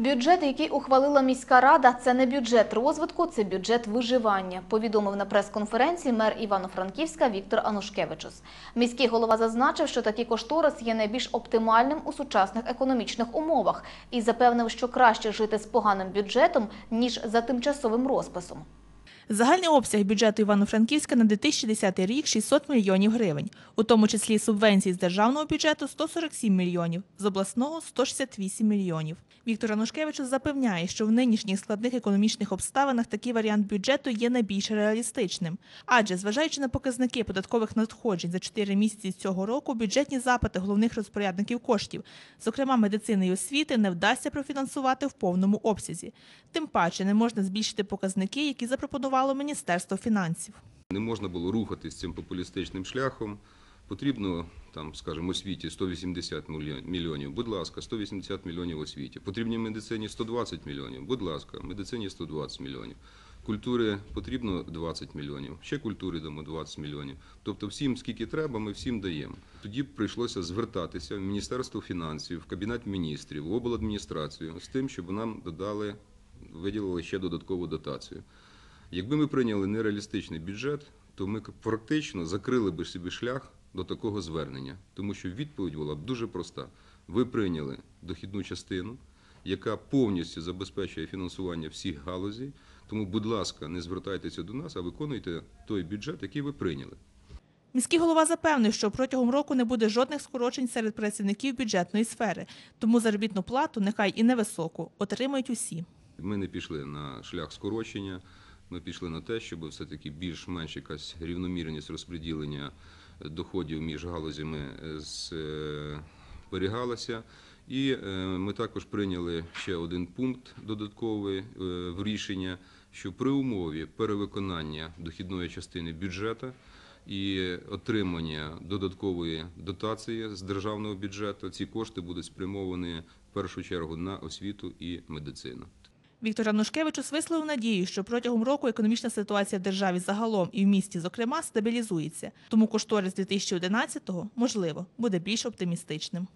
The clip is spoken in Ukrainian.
Бюджет, який ухвалила міська рада, це не бюджет розвитку, це бюджет виживання, повідомив на прес-конференції мер Івано-Франківська Віктор Анушкевичус. Міський голова зазначив, що такий кошторис є найбільш оптимальним у сучасних економічних умовах і запевнив, що краще жити з поганим бюджетом ніж за тимчасовим розписом. Загальний обсяг бюджету Івано-Франківська на 2010 рік 600 мільйонів гривень, у тому числі субвенцій з державного бюджету 147 мільйонів, з обласного 168 мільйонів. Віктор Анушкевич запевняє, що в нинішніх складних економічних обставинах такий варіант бюджету є найбільш реалістичним. Адже, зважаючи на показники податкових надходжень за 4 місяці цього року, бюджетні запити головних розпорядників коштів, зокрема медицини і освіти, не вдасться профінансувати в повному обсязі. Тим паче не можна збільшити показники, які запропонувало Міністерство фінансів. Не можна було рухатись цим популістичним шляхом. Потрібно, там, скажімо, освіті 180 мільйон- мільйонів, будь ласка, 180 мільйонів освіті. Потрібні медицині 120 мільйонів, будь ласка, медицині 120 мільйонів. Культури потрібно 20 мільйонів, ще культури дамо 20 мільйонів. Тобто всім, скільки треба, ми всім даємо. Тоді прийшлося звертатися в Міністерство фінансів, в Кабінет міністрів, в обладміністрацію з тим, щоб нам додали, виділили ще додаткову дотацію. Якби ми прийняли нереалістичний бюджет, то ми практично закрили би собі шлях до такого звернення, тому що відповідь була б дуже проста. Ви прийняли дохідну частину, яка повністю забезпечує фінансування всіх галузей. Тому, будь ласка, не звертайтеся до нас, а виконуйте той бюджет, який ви прийняли. Міський голова запевнив, що протягом року не буде жодних скорочень серед працівників бюджетної сфери, тому заробітну плату, нехай і невисоку, отримають усі. Ми не пішли на шлях скорочення. Ми пішли на те, щоб все-таки більш-менш якась рівномірність розподілення доходів між галузями е, зберігалася. І е, ми також прийняли ще один пункт додатковий е, в рішення, що при умові перевиконання дохідної частини бюджету і отримання додаткової дотації з державного бюджету, ці кошти будуть спрямовані в першу чергу на освіту і медицину. Віктор Анушкевичус висловив надію, що протягом року економічна ситуація в державі загалом і в місті, зокрема, стабілізується. Тому кошторис 2011-го, можливо, буде більш оптимістичним.